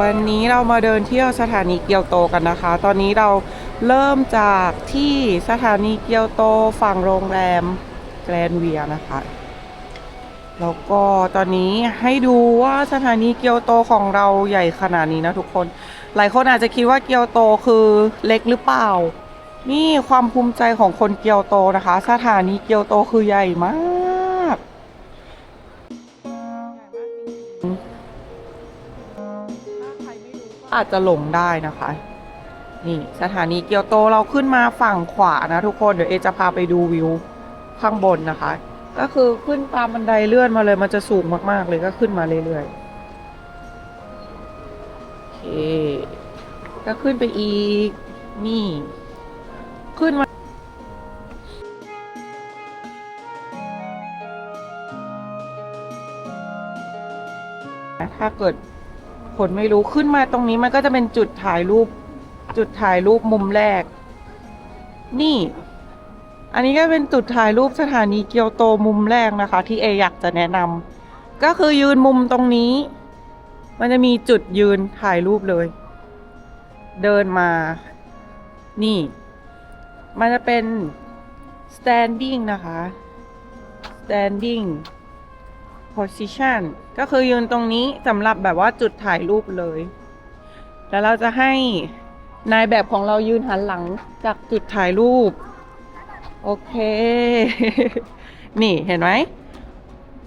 วันนี้เรามาเดินเที่ยวสถานีเกียวโตกันนะคะ ตอนนี้เราเริ่มจากที่สถานีเกียวโตฝั่งโรงแรมแกรนเวียนะคะ แล้วก็ตอนนี้ให้ดูว่าสถานีเกียวโตของเราใหญ่ขนาดนี้นะทุกคน หลายคนอาจจะคิดว่าเกียวโตคือเล็กหรือเปล่า นี่ความภูมิใจของคนเกียวโตนะคะ สถานีเกียวโตคือใหญ่มาก อาจจะหลงได้นะคะ นี่สถานีเกียวโตเราขึ้นมาฝั่งขวานะทุกคนเดี๋ยวเอจะพาไปดูวิวข้างบนนะคะ ก็คือขึ้นตามบันไดเลื่อนมาเลยมันจะสูงมากๆเลยก็ขึ้นมาเรื่อยๆโอเคก็ขึ้นไปอีกนี่ ขึ้นมาถ้าเกิด คนไม่รู้ขึ้นมาตรงนี้มันก็จะเป็นจุดถ่ายรูป จุดถ่ายรูปมุมแรก นี่ อันนี้ก็เป็นจุดถ่ายรูปสถานีเกียวโตมุมแรกนะคะ ที่เออยากจะแนะนำก็คือยืนมุมตรงนี้ มันจะมีจุดยืนถ่ายรูปเลย เดินมา นี่ มันจะเป็น standing นะคะ standing position ก็คือยืนตรงนี้สำหรับแบบว่าจุดถ่ายรูปเลย แล้วเราจะให้นายแบบของเรายืนหันหลังจากจุดถ่ายรูป โอเค นี่เห็นไหม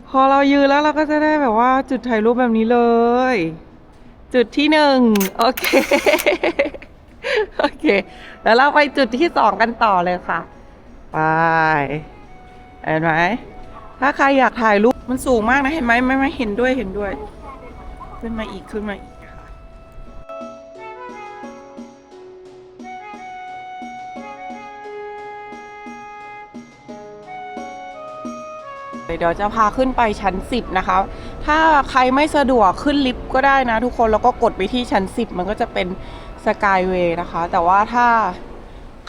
พอเรายืนแล้วเราก็จะได้แบบว่าจุดถ่ายรูปแบบนี้เลย จุดที่หนึ่งโอเค โอเค แล้วเราไปจุดที่สองกันต่อเลยค่ะ ไป เห็นไหม ถ้าใครอยากถ่ายรูป มันสูงมากนะเห็นไหมไม่ไม่เห็นด้วยเห็นด้วย ขึ้นมาอีกขึ้นมาอีกค่ะเดี๋ยวจะพาขึ้นไปชั้น 10 นะคะ ถ้าใครไม่สะดวกขึ้นลิฟต์ก็ได้นะทุกคน แล้วก็กดไปที่ชั้น 10 มันก็จะเป็นสกายเวย์นะคะ แต่ว่าถ้า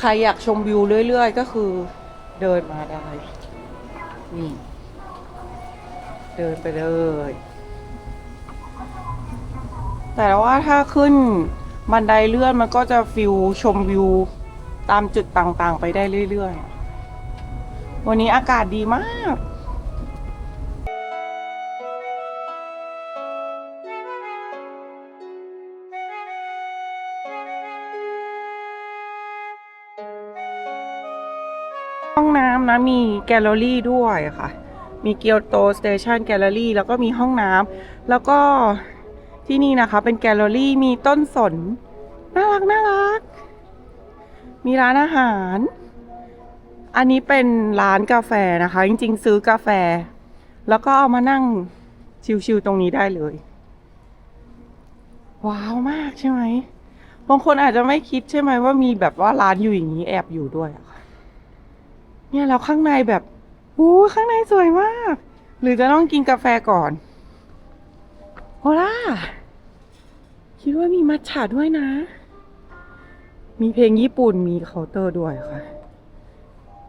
ใครอยากชมวิวเรื่อยๆ ก็คือเดินมาได้ นี่ เดินไปเลย แต่ว่าถ้าขึ้นบันไดเลื่อนมันก็จะฟิลชมวิวตามจุดต่างๆ ไปได้เรื่อยๆ วันนี้อากาศดีมากห้องน้ำนะมีแกลเลอรี่ด้วยค่ะ มีเกียวโตสเตชันแกลเลอรี่แล้วก็มีห้องน้ำแล้วก็ที่นี่นะคะเป็นแกลเลอรี่มีต้นสน น่ารักน่ารัก มีร้านอาหาร อันนี้เป็นร้านกาแฟนะคะ จริง ๆ ซื้อกาแฟ แล้วก็เอามานั่งชิวๆตรงนี้ได้เลย ว้าวมากใช่ไหมบางคนอาจจะไม่คิดใช่ไหมว่ามีแบบว่าร้านอยู่อย่างนี้แอบอยู่ด้วยเนี่ยแล้วข้างในแบบ โอ้ข้างในสวยมาก หรือจะต้องกินกาแฟก่อนโอล่าคิดว่ามีมัทฉะด้วยนะ มีเพลงญี่ปุ่นมีเคาน์เตอร์ด้วยค่ะ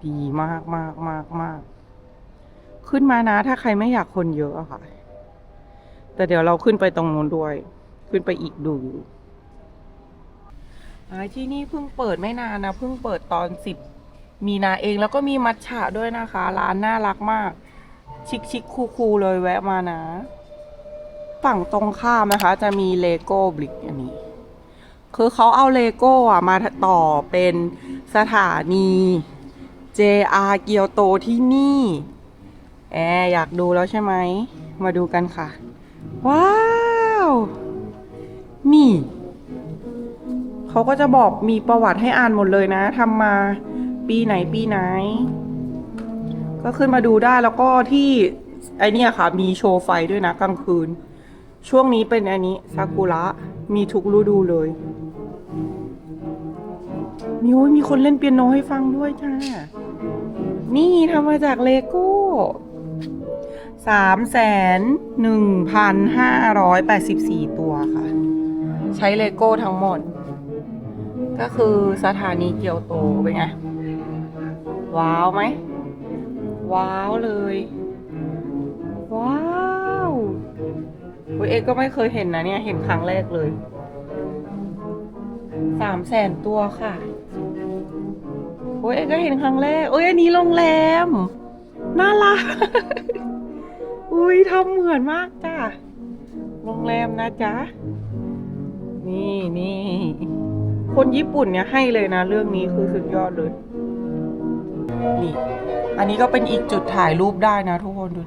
ดีมากมากมากมากขึ้นมานะ ถ้าใครไม่อยากคนเยอะอะค่ะ แต่เดี๋ยวเราขึ้นไปตรงนู้นด้วย ขึ้นไปอีกดูอยู่อ่าที่นี่เพิ่งเปิดไม่นานนะเพิ่งเปิดตอนสิบ มีนาเองแล้วก็มีมัทฉะด้วยนะคะ ร้านน่ารักมาก ชิคชิคคูคูเลยแวะมานะ ฝั่งตรงข้ามนะคะ จะมีเลโก้บลิกอันนี้ คือเขาเอาเลโก้อะมาต่อเป็นสถานี JR เกียวโตที่นี่แอร์อยากดูแล้วใช่ไหม มาดูกันค่ะ ว้าว นี่ เขาก็จะบอกมีประวัติให้อ่านหมดเลยนะทำมา ปีไหนปีไหน ก็ขึ้นมาดูได้แล้วก็ที่ไอเนี่ยค่ะ มีโชว์ไฟด้วยนะกลางคืน ช่วงนี้เป็นอันนี้ซากุระมีทุกฤดูเลย มีโอ้ยมีคนเล่นเปียโนให้ฟังด้วยจ้า นี่ทำมาจากเลโก้สามแสนหนึ่งพันห้าร้อยแปดสิบสี่ตัวค่ะ ใช้เลโก้ทั้งหมด ก็คือสถานีเกียวโตเป็นไง ว้าวไหม ว้าวเลย ว้าวอุ้ยเอ็กก็ไม่เคยเห็นนะเนี่ย เห็นครั้งแรกเลยสามแสนตัวค่ะโอ้ยเอ็กก็เห็นครั้งแรกโอ้ยอันนี้โรงแรม น่ารัก อุ้ยทำเหมือนมากจ้ะ โรงแรมนะจ๊ะ นี่นี่ คนญี่ปุ่นเนี่ยให้เลยนะ เรื่องนี้คือสุดยอดเลย นี่ อันนี้ก็เป็นอีกจุดถ่ายรูปได้นะทุกคนดู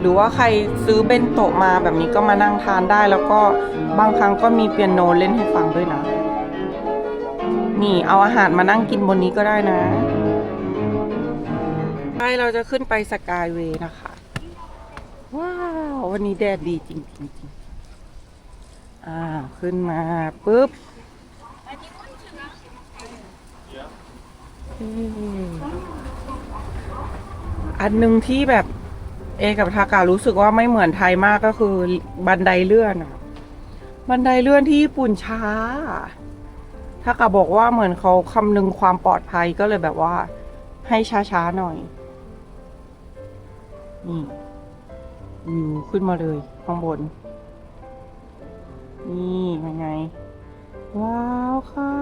หรือว่าใครซื้อเบนโตะมาแบบนี้ก็มานั่งทานได้ แล้วก็บางครั้งก็มีเปียโนเล่นให้ฟังด้วยนะ นี่เอาอาหารมานั่งกินบนนี้ก็ได้นะใช่เราจะขึ้นไปสกายเวย์นะคะ ว้าว วันนี้แดดดีจริงจริงอ่าขึ้นมาปุ๊บ อันหนึ่งที่แบบเอกับทาการู้สึกว่าไม่เหมือนไทยมากก็คือบันไดเลื่อนอะบันไดเลื่อนที่ญี่ปุ่นช้าทากาบอกว่าเหมือนเขาคำนึงความปลอดภัยก็เลยแบบว่า ให้ช้าๆหน่อยนี่วิวขึ้นมาเลยข้างบน นี่ยังไง ว้าวค่ะ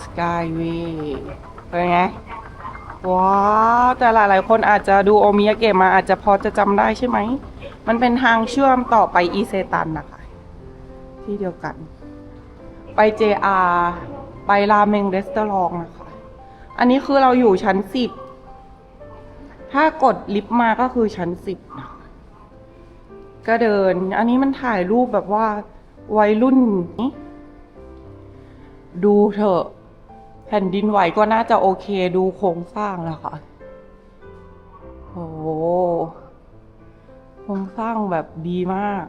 สกายวย์เป็นไง ว้าวแต่หลายๆ คนอาจจะดูโอมิยาเกะมาอาจจะพอจะจำได้ใช่ไหม มันเป็นทางเชื่อมต่อไปอีเซตันนะคะ ที่เดียวกัน ไป JR ไปราเมงเรสตอรองนะคะ อันนี้คือเราอยู่ชั้นสิบ ถ้ากดลิฟต์มาก็คือชั้นสิบนะคะก็เดิน อันนี้มันถ่ายรูปแบบว่าวัยรุ่นนี้ ดูเถอะแผ่นดินไหวก็น่าจะโอเคดูโครงสร้างแล้วค่ะโอ้โหโครงสร้างแบบดีมาก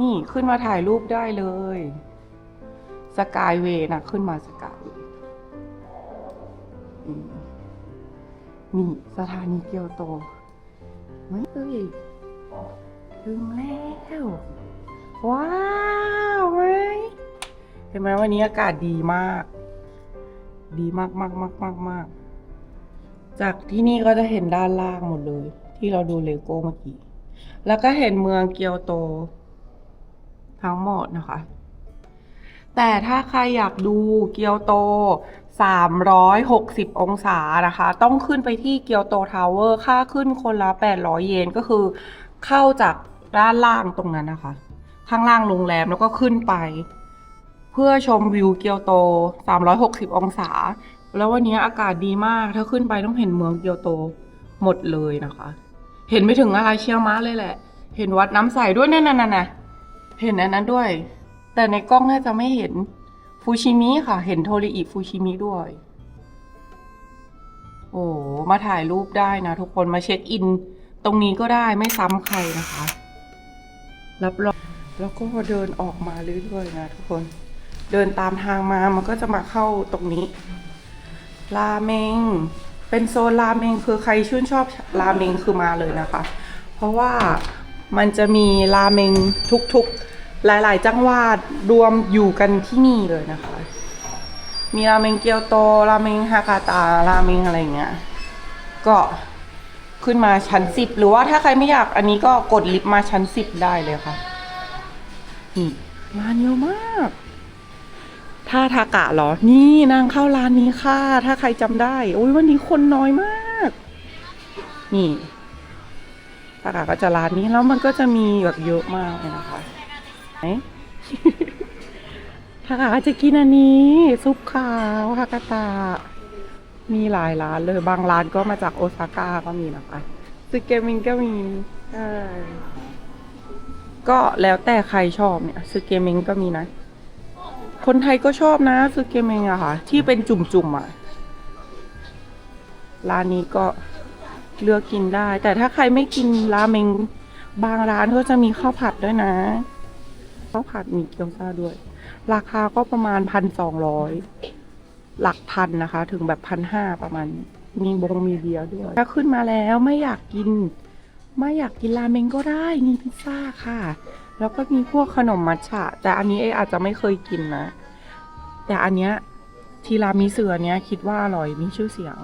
นี่ขึ้นมาถ่ายรูปได้เลย สกายเวย์นะขึ้นมาสกายเวย์นี่สถานีเกียวโตไม่เอ้ยถึงแล้ว ว้าวไหม เห็นไหมวันนี้อากาศดีมาก ดีมากมากมากมากมากจากที่นี่ก็จะเห็นด้านล่างหมดเลย ที่เราดูเลโก้เมื่อกี้ แล้วก็เห็นเมืองเกียวโต ทั้งหมดนะคะ แต่ถ้าใครอยากดูเกียวโต 360 องศานะคะ ต้องขึ้นไปที่เกียวโตทาวเวอร์ ค่าขึ้นคนละ 800 เยนก็คือเข้าจากด้านล่างตรงนั้นนะคะ ข้างล่างโรงแรมแล้วก็ขึ้นไป เพื่อชมวิวเกียวโต 360 องศา แล้ววันนี้อากาศดีมาก ถ้าขึ้นไปต้องเห็นเมืองเกียวโตหมดเลยนะคะ เห็นไม่ถึงอะไรเชียงม้าเลยแหละ เห็นวัดน้ำใสด้วยนั่นน่ะนะเห็นอันนั้นด้วย แต่ในกล้องน่าจะไม่เห็นฟูชิมิค่ะ เห็นโทริอิฟูชิมิด้วย โอ้มาถ่ายรูปได้นะทุกคนมาเช็คอิน ตรงนี้ก็ได้ไม่ซ้ำใครนะคะ รับรองแล้วก็เดินออกมาเรื่อยๆนะทุกคน เดินตามทางมามันก็จะมาเข้าตรงนี้ ราเมง เป็นโซนราเมงคือใครชื่นชอบราเมงคือมาเลยนะคะ เพราะว่ามันจะมีราเมงทุกๆหลาย ๆ จังหวัดรวมอยู่กันที่นี่เลยนะคะ มีราเมงเกียวโต ราเมงฮากาตา ราเมงอะไรเงี้ย ก็ขึ้นมาชั้นสิบหรือว่าถ้าใครไม่อยากอันนี้ก็กดลิฟต์มาชั้นสิบได้เลยค่ะนี่ร้านเยอะมาก ถ้าทากะเหรอ นี่นางเข้าร้านนี้ค่ะ ถ้าใครจำได้ โอ้ยวันนี้คนน้อยมาก นี่ทากะก็จะร้านนี้แล้วมันก็จะมีแบบเยอะมากเลยนะคะไหนทากะก็จะกินอันนี้ ซุปขาวฮากาตะมีหลายร้านเลยบางร้านก็มาจากโอซาก้าก็มีนะคะซึเกมิงก็มีก็แล้วแต่ใครชอบเนี่ยซึเกมิงก็มีนะ คนไทยก็ชอบนะซึเกมิงอะค่ะ ที่เป็นจุ่มๆอะร้านนี้ก็เลือกกินได้ แต่ถ้าใครไม่กินราเมงบางร้านก็จะมีข้าวผัดด้วยนะข้าวผัดมีเกี๊ยวซาด้วย ราคาก็ประมาณพันสองร้อยหลักพันนะคะ ถึงแบบพันห้าประมาณ มีบงมีเบียร์ด้วย ถ้าขึ้นมาแล้วไม่อยากกิน ไม่อยากกินราเมงก็ได้มีพิซซ่าค่ะ แล้วก็มีพวกขนมมัทฉะแต่อันนี้เออาจจะไม่เคยกินนะ แต่อันเนี้ยทีรามิเสือเนี้ยคิดว่าอร่อยมีชื่อเสียง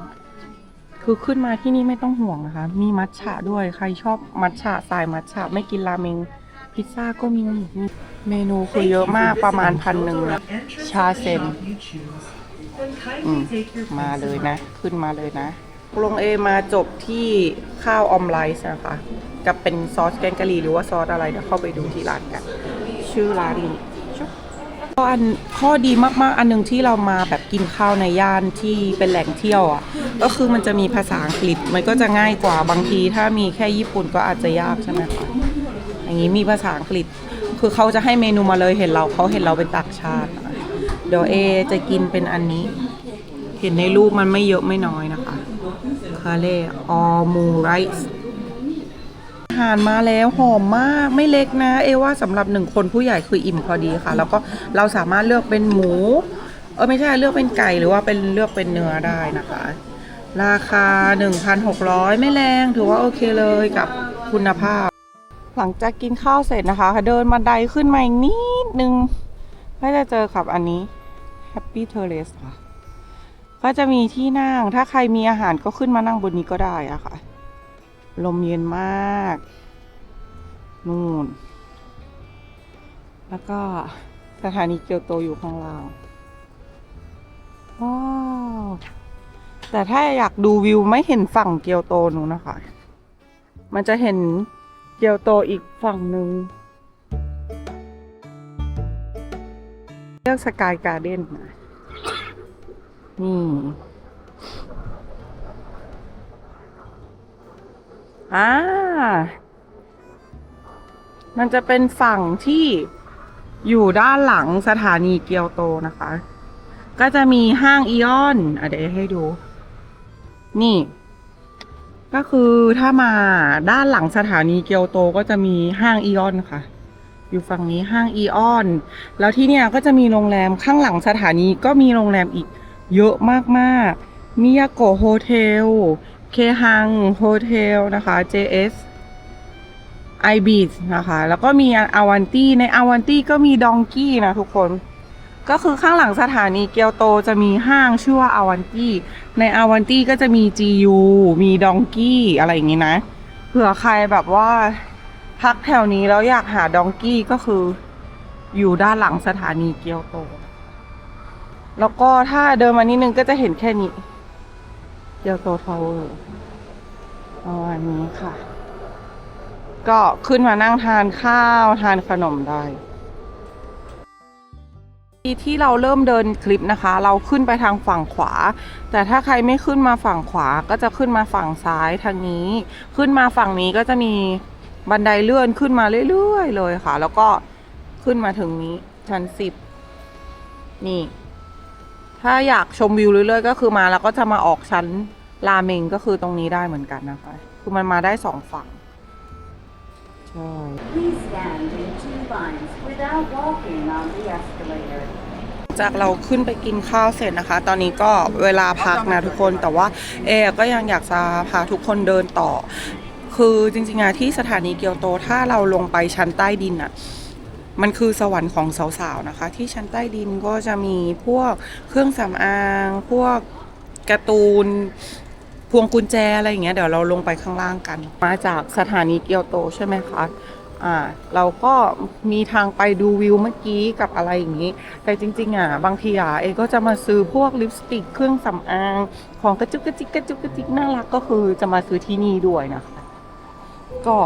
คือขึ้นมาที่นี่ไม่ต้องห่วงนะคะ มีมัทฉะด้วยใครชอบมัทฉะสายมัทฉะไม่กินราเมงพิซซ่าก็มีเมนูคือเยอะมากประมาณพันหนึ่งนะชาเซนมมาเลยนะ ขึ้นมาเลยนะลงเอมาจบที่ข้าวออมไลซ์นะคะ กับเป็นซอสแกงกะหรี่หรือว่าซอสอะไรเดี๋ยวเข้าไปดูที่ร้านกัน ชื่อร้านนี้ ชุบข้ออันข้อดีมากๆ อันหนึงที่เรามาแบบกินข้าวในย่านที่เป็นแหล่งเที่ยวอะก็คือมันจะมีภาษาอังกฤษมันก็จะง่ายกว่าบางทีถ้ามีแค่ญี่ปุ่นก็อาจจะยากใช่ไหมคะอย่างนี้มีภาษาอังกฤษ คือเขาจะให้เมนูมาเลยเห็นเราเขาเห็นเราเป็นต่างชาติเดี๋ยวเอจะกินเป็นอันนี้ เห็นในรูปมันไม่เยอะไม่น้อยนะคะคาเล่ออมูไรซ์ อาหารมาแล้วหอมมากไม่เล็กนะ เอว่าสำหรับหนึ่งคนผู้ใหญ่คืออิ่มพอดีค่ะ แล้วก็เราสามารถเลือกเป็นหมู เออไม่ใช่เลือกเป็นไก่หรือว่าเป็นเลือกเป็นเนื้อได้นะคะ ราคา 1,600 ไม่แรงถือว่าโอเคเลยกับคุณภาพ หลังจากกินข้าวเสร็จนะคะเดินบันไดขึ้นมาอีกนิดนึงก็จะเจอกับอันนี้ Happy Terrace ค่ะก็จะมีที่นั่ง ถ้าใครมีอาหารก็ขึ้นมานั่งบนนี้ก็ได้อะค่ะ ลมเย็นมาก นู่น แล้วก็สถานีเกียวโตอยู่ข้างล่างว้าวแต่ถ้าอยากดูวิวไม่เห็นฝั่งเกียวโตนูนะคะ มันจะเห็นเกียวโตอีกฝั่งหนึ่งเลือกสกายการ์เด้นนะนี่ อ่า มันจะเป็นฝั่งที่อยู่ด้านหลังสถานีเกียวโตนะคะ ก็จะมีห้างอีออนอะเดี๋ยวให้ดู นี่ ก็คือถ้ามาด้านหลังสถานีเกียวโตก็จะมีห้างอีออนค่ะ อยู่ฝั่งนี้ห้างอีออน แล้วที่เนี่ยก็จะมีโรงแรมข้างหลังสถานีก็มีโรงแรมอีกเยอะมากๆมิยาโกะโฮเทล เคฮังโฮเทลนะคะ JS i b e a c h นะคะ แล้วก็มีอาวันตี้ในอาวันตี้ก็มีดองกี้นะทุกคน ก็คือข้างหลังสถานีเกียวโตจะมีห้างชื่อว่าอาวันตี้ในอาวันตี้ก็จะมี GU มีดองกี้อะไรอย่างงี้นะ เผื่อใครแบบว่าพักแถวนี้แล้วอยากหาดองกี้ก็คืออยู่ด้านหลังสถานีเกียวโต แล้วก็ถ้าเดินมานิดนึงก็จะเห็นแค่นี้ เกียวโตทาวเวอร์ประมาณนี้ค่ะ ก็ขึ้นมานั่งทานข้าวทานขนมได้ที่เราเริ่มเดินคลิปนะคะ เราขึ้นไปทางฝั่งขวา แต่ถ้าใครไม่ขึ้นมาฝั่งขวาก็จะขึ้นมาฝั่งซ้ายทางนี้ ขึ้นมาฝั่งนี้ก็จะมีบันไดเลื่อนขึ้นมาเรื่อยๆเลยค่ะ แล้วก็ขึ้นมาถึงนี้ชั้นสิบนี่ ถ้าอยากชมวิวเรื่อยๆก็คือมาแล้วก็จะมาออกชั้นราเมงก็คือตรงนี้ได้เหมือนกันนะคะ คือมันมาได้สองฝั่งใช่ Please stand in two lines without walking on the escalator. จากเราขึ้นไปกินข้าวเสร็จนะคะ ตอนนี้ก็เวลาพักนะทุกคนแต่ว่าเอก็ยังอยากจะพาทุกคนเดินต่อ คือจริงๆอะที่สถานีเกียวโตถ้าเราลงไปชั้นใต้ดินอะ มันคือสวรรค์ของสาวๆนะคะ ที่ชั้นใต้ดินก็จะมีพวกเครื่องสำอาง พวกการ์ตูน พวงกุญแจอะไรอย่างเงี้ยเดี๋ยวเราลงไปข้างล่างกัน มาจากสถานีเกียวโตใช่ไหมคะอ่าเราก็มีทางไปดูวิวเมื่อกี้กับอะไรอย่างนี้ แต่จริงๆอะบางทีอะเอก็จะมาซื้อพวกลิปสติกเครื่องสำอางของกระจุกกระจิกกระจุกกระจิกน่ารักก็คือจะมาซื้อที่นี่ด้วยนะคะ ก็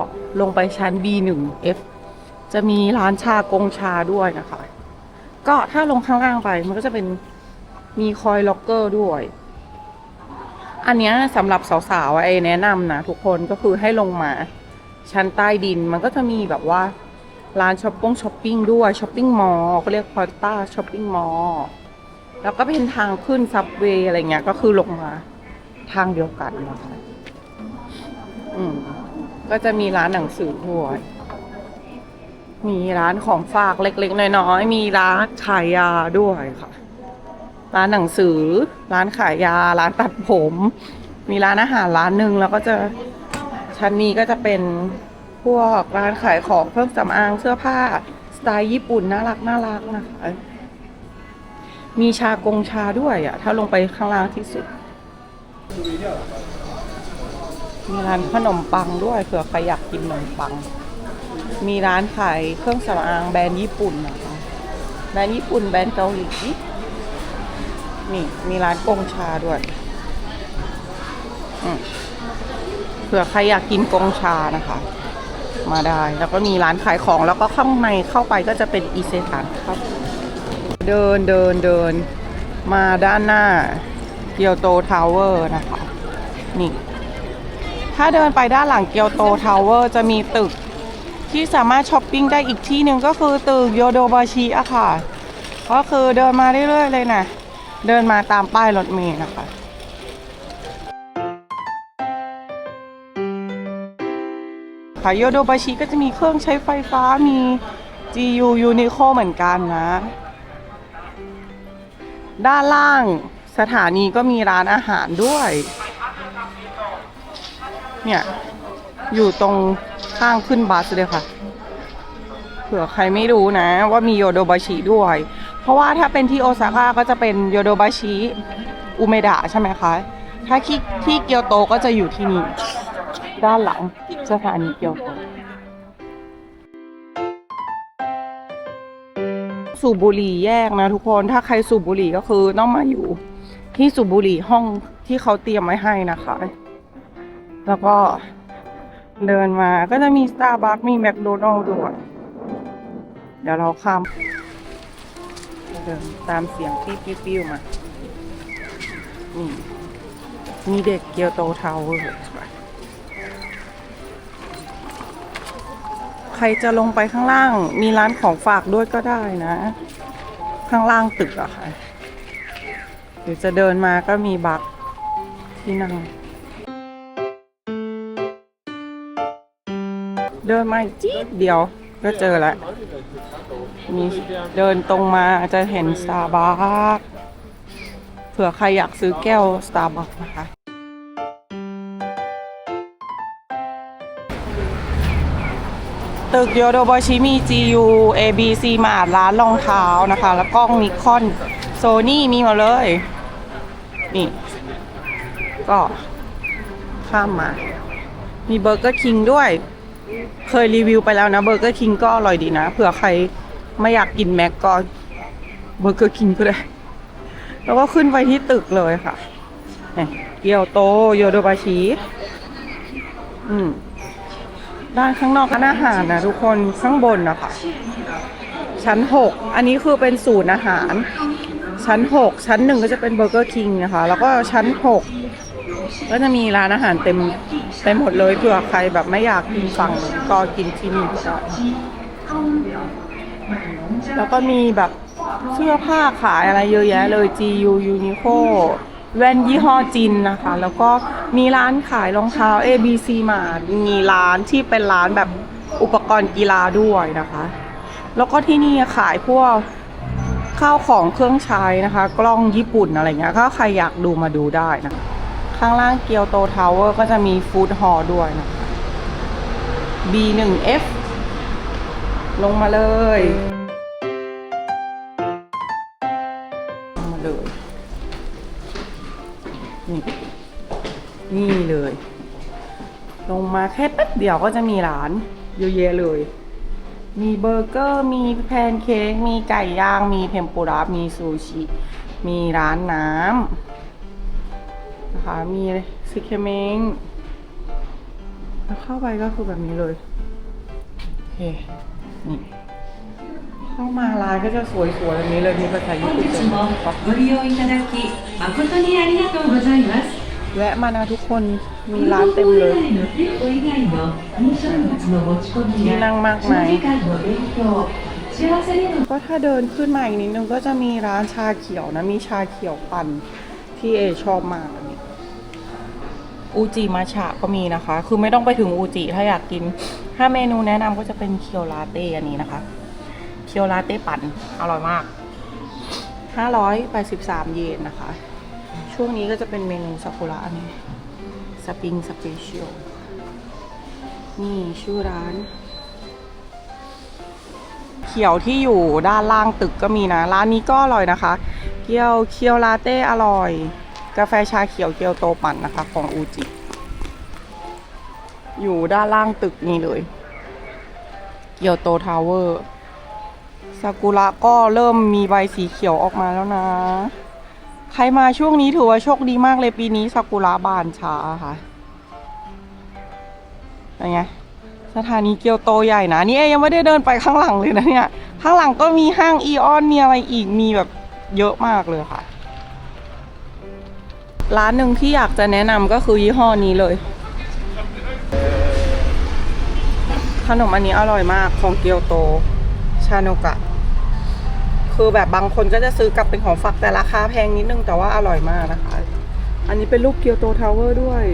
ลงไปชั้น B1F จะมีร้านชากงชาด้วยนะคะ ก็ถ้าลงข้างล่างไปมันก็จะเป็นมีคอยล็อกเกอร์ด้วย อันนี้สำหรับสาวๆอะเอแนะนำนะทุกคนก็คือให้ลงมา ชั้นใต้ดินมันก็จะมีแบบว่า ร้านช้อปปิ้งช้อปปิ้งด้วยช้อปปิ้งมอลล์เขาเรียกพอต้าช้อปปิ้งมอลล์แล้วก็เป็นทางขึ้นซับเวย์อะไรเงี้ยก็คือลงมาทางเดียวกันนะคะ อืม ก็จะมีร้านหนังสือด้วย มีร้านของฝากเล็กๆ น้อยๆ มีร้านขายยาด้วยค่ะ ร้านหนังสือ ร้านขายยา ร้านตัดผม มีร้านอาหารร้านหนึ่งแล้วก็จะชั้นนี้ก็จะเป็นพวกร้านขายของเครื่องสำอางเสื้อผ้าสไตล์ญี่ปุ่นน่ารักน่ารักนะคะ มีชากงชาด้วยอะถ้าลงไปข้างล่างที่สุด มีร้านขนมปังด้วยเผื่อใครอยากกินขนมปัง มีร้านขายเครื่องสำอางแบรนด์ญี่ปุ่นนะคะแบรนด์ญี่ปุ่นแบรนด์เกาหลีนี่มีร้านกงชาด้วยเผื่อใครอยากกินกงชานะคะ มาได้แล้วก็มีร้านขายของแล้วก็ข้างในเข้าไปก็จะเป็นอีเซทานครับ เดินเดินเดินมาด้านหน้าเกียวโตทาวเวอร์นะคะ นี่ ถ้าเดินไปด้านหลังเกียวโตทาวเวอร์จะมีตึก ที่สามารถช้อปปิ้งได้อีกที่หนึ่งก็คือตึกโยโดบาชิอะค่ะ ก็คือเดินมาเรื่อยๆเลยนะเดินมาตามป้ายรถเมล์นะคะค่ะโยโดบาชิก็จะมีเครื่องใช้ไฟฟ้ามี GU Uniqlo เหมือนกันนะ ด้านล่างสถานีก็มีร้านอาหารด้วย เนี่ย อยู่ตรงข้างขึ้นบัสเลยค่ะ เผื่อใครไม่รู้นะ ว่ามีโยโดบาชิด้วย เพราะว่าถ้าเป็นที่โอซาก้าก็จะเป็นโยโดบาชิอุเมดะใช่ไหมคะ ถ้าที่ที่เกียวโตก็จะอยู่ที่นี่ ด้านหลังสถานีเกียวโตสูบบุหรี่แยกนะทุกคน ถ้าใครสูบบุหรี่ก็คือต้องมาอยู่ ที่สูบบุหรี่ห้องที่เขาเตรียมไว้ให้นะคะ แล้วก็ เดินมาก็จะมี Starbucks มี McDonald's ด้วยเดี๋ยวเราข้ามเดินตามเสียงที่ปิ้วๆมา นี่มีเด็กเกียวโตทาวเวอร์ใครจะลงไปข้างล่าง มีร้านของฝากด้วยก็ได้นะ ข้างล่างตึกอะค่ะ หรือจะเดินมาก็มีบักที่นั่ง เดินมาจี๊ดเดียวก็เจอแล้วมีเดินตรงมาจะเห็นสตาร์บัคเผื่อใครอยากซื้อแก้วสตาร์บัคนะคะตึกโยโดบาชิมี GU ABC มาดร้านรองเท้านะคะ แล้วกล้องนิคอนโซนี่มีหมดเลย นี่ ก็ข้ามมา มีเบอร์เกอร์คิงด้วย เคยรีวิวไปแล้วนะเบอร์เกอร์คิงก็อร่อยดีนะเผื่อใครไม่อยากกินแม็กก็เบอร์เกอร์คิงก็ได้ แล้วก็ขึ้นไปที่ตึกเลยค่ะเนี่ยเกียวโตโยโดบาชิอืมด้านข้างนอกร้านอาหารนะทุกคนข้างบนนะคะชั้น 6 อันนี้คือเป็นศูนย์อาหาร ชั้น 6 ชั้นหนึ่งก็จะเป็นเบอร์เกอร์คิงนะคะ แล้วก็ชั้น 6 ก็จะมีร้านอาหารเต็มเต็มหมดเลยเผื่อใครแบบไม่อยากกินฝั่งก็กินที่นี่ก็ได้แล้วก็มีแบบเสื้อผ้าขายอะไรเยอะแยะเลย GU Uniqlo แว่นยี่ห้อจินนะคะ แล้วก็มีร้านขายรองเท้า ABC มามีร้านที่เป็นร้านแบบอุปกรณ์กีฬาด้วยนะคะ แล้วก็ที่นี่ขายพวกข้าวของเครื่องใช้นะคะ กล้องญี่ปุ่นอะไรเงี้ยถ้าใครอยากดูมาดูได้นะ ข้างล่างเกียวโตทาวเวอร์ก็จะมีฟู้ดฮอล์ด้วยนะคะ B1F ลงมาเลยลงมาเลย นี่ นี่เลย ลงมาแค่แป๊บเดียวก็จะมีร้านเยอะแยะเลย มีเบอร์เกอร์ มีแพนเค้ก มีไก่ย่าง มีเทมปุระ มีซูชิ มีร้านน้ำ นะคะ มีซิเคเมงแล้วเข้าไปก็คือแบบนี้เลย โอเค นี่เข้ามาลานก็จะสวยๆแบบนี้เลย มีภาษาญี่ปุ่นแวะมานะทุกคน มีร้านเต็มเลยมีนั่งมากมายก็ถ้าเดินขึ้นมาอีกนิดนึงก็จะมีร้านชาเขียวนะ มีชาเขียวปั่นที่เอชอบมาก อูจิมาชาก็มีนะคะ คือไม่ต้องไปถึงอูจิถ้าอยากกิน ถ้าเมนูแนะนำก็จะเป็นเคียวลาเต้อันนี้นะคะ เคียวลาเต้ปั่น อร่อยมาก 583 เยนนะคะ ช่วงนี้ก็จะเป็นเมนูซากุระอันนี้สปริงสเปเชียลนี่ชื่อร้าน เขียวที่อยู่ด้านล่างตึกก็มีนะ ร้านนี้ก็อร่อยนะคะ เกียวเคียวลาเต้อร่อย กาแฟชาเขียวเกียวโตปั่นนะคะ ของอูจิ อยู่ด้านล่างตึกนี้เลย เกียวโตทาวเวอร์ซากุระก็เริ่มมีใบสีเขียวออกมาแล้วนะ ใครมาช่วงนี้ถือว่าโชคดีมากเลยปีนี้ซากุระบานช้าค่ะเป็นไงสถานีเกียวโตใหญ่นะ นี่เอยังไม่ได้เดินไปข้างหลังเลยนะเนี่ย ข้างหลังก็มีห้างอีออนมีอะไรอีกมีแบบเยอะมากเลยค่ะ ร้านหนึ่งที่อยากจะแนะนำก็คือยี่ห้อนี้เลย ขนมอันนี้อร่อยมากของเกียวโต ชาโนกะ คือแบบบางคนก็จะซื้อกลับเป็นของฝากแต่ราคาแพงนิดนึงแต่ว่าอร่อยมากนะคะ อันนี้เป็นรูปเกียวโตทาวเวอร์ด้วย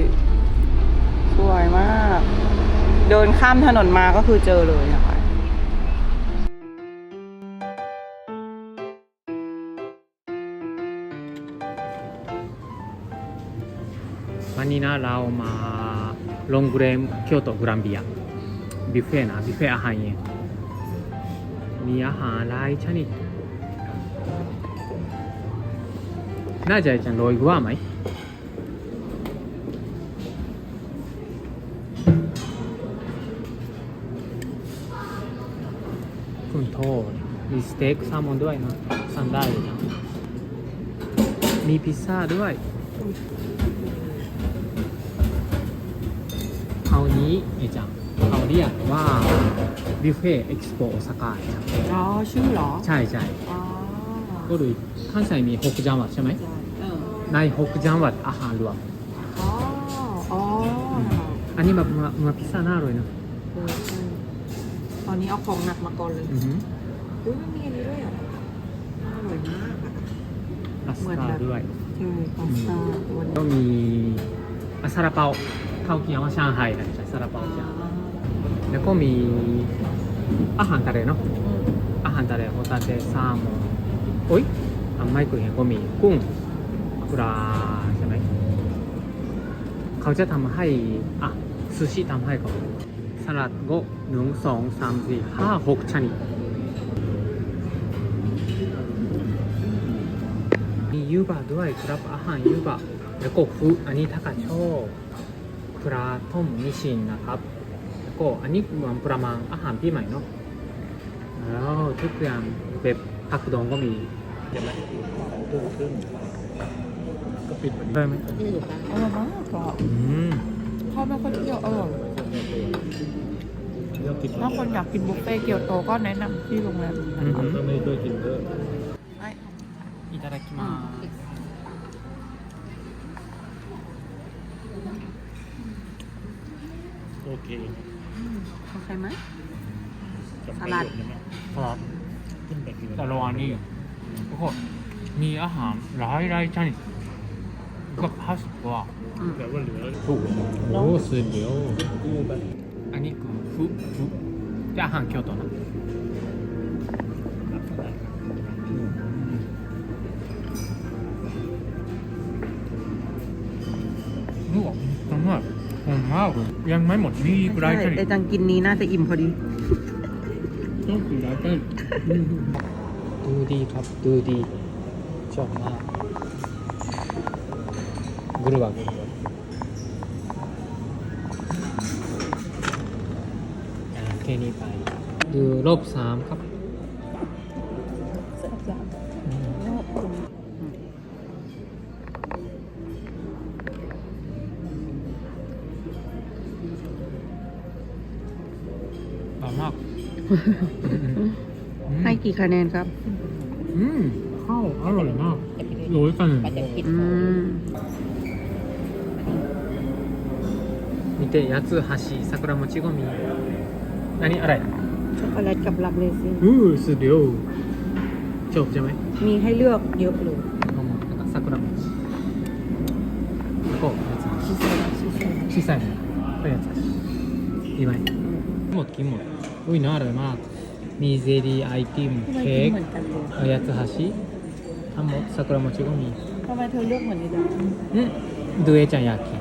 สวยมาก เดินข้ามถนนมาก็คือเจอเลยนะคะ วันนี้นะเรามาโรงแรมเกียวโตกรัมเบียบิฟเฟ่นะบิฟเฟ่อาหารเองมีอาหารหลายชนิดน่าจะจะโรยกว่าไหมคุณโทษมีสเต็กแซลมอนด้วยนะสั่งได้เลยนะมีพิซซ่าด้วย ราวนี้ไอ้จังเขาเรียกว่าบิฟเฟ่เอ็กซ์โปโอซาก้าจ้ะอ๋อชื่อเหรอ ใช่ใช่อ๋อก็เลย関西มี6จังหวัดใช่ไหมเออใน6จังหวัดอาหารรวมอ๋ออ๋ออันนี้แบบมามาพิซซ่าหน้าเลยนะเออใช่ตอนนี้เอาของหนักมาก่อนเลยอือฮึอุ้ยมันมีอันนี้ด้วยเหรออร่อยมากอะ พาสต้าด้วยใช่พาสต้าวันก็มีอาซาลาเปา ข้าวเกี๊ยว上海นะใช่ซาลาเปาจ้ะแล้วก็มีอาหารทะเลเนาะอาหารทะเลโฮตาเตะแซลมอนโอ้ยอันไม่เคยเห็นก็มีกุ้งปลาใช่ไหมเขาจะทำให้อะซูชิทำให้ก่อนสลัดก็หนึ่งสองสามสี่ห้าหกชนิดมียูบะด้วยครับอาหารยูบะแล้วก็ฟุอันนี้ถ้าชอบ ปลาต้มนิชินนะครับ แล้วก็อันนี้มันประมาณอาหารปีใหม่เนาะ แล้วทุกอย่างแบบผักดองก็มีใช่ไหมก็ปิดได้ไหม อร่อยมากอ่ะ อืม ชอบไม่ค่อยเที่ยวอร่อยถ้าคนอยากกินบุฟเฟ่ต์เกียวโตก็แนะนำที่โรงแรมนี้นะคะ ก็ไม่เคยกินเยอะ ไอ้ いただきます เคโอเคไหม กับสลัด ประโยชน์ใช่ไหมครับแต่ละวันนี้ทุกคนมีอาหารหลายหลายชนิดก็พาสต้าอืมแต่ว่าเหลือถูกโอ้สุดเดียวอันนี้คือฟุฟุที่อาหารเกียวโตนะ ยยังไม่หมดนี่อีกหลายชนิดไอ้จังกินนี้น่าจะอิ่มพอดี ต้องกินหลายชนิดดูดีครับดูดีชอบมากกุลวะกุลวะอ่าแค่นี้ไป ดูรอบสามครับากให้กี่คะแนนครับอืมข้าวอร่อยมากโรยกันอืมนี่เตยัตสึฮาชิซากุระโมจิโกมิอันรอะไรช็อกโกแลตกับลาเบซินอสุดเดียวจบใช่ไหมมีให้เลือกเยอะเลยซากุระโมจิแล้วก็ชิซายชิซายชิซายเป็นยังไงหมดกี่หมด อุ้ยน่าอร่อยมาก มีเจดีไอติมเค้กโอยาตฮาชิทั้งหมดซากุระโมชิก็มีทำไมเธอเลือกเหมือนนี้ล่ะดูเจัยากิ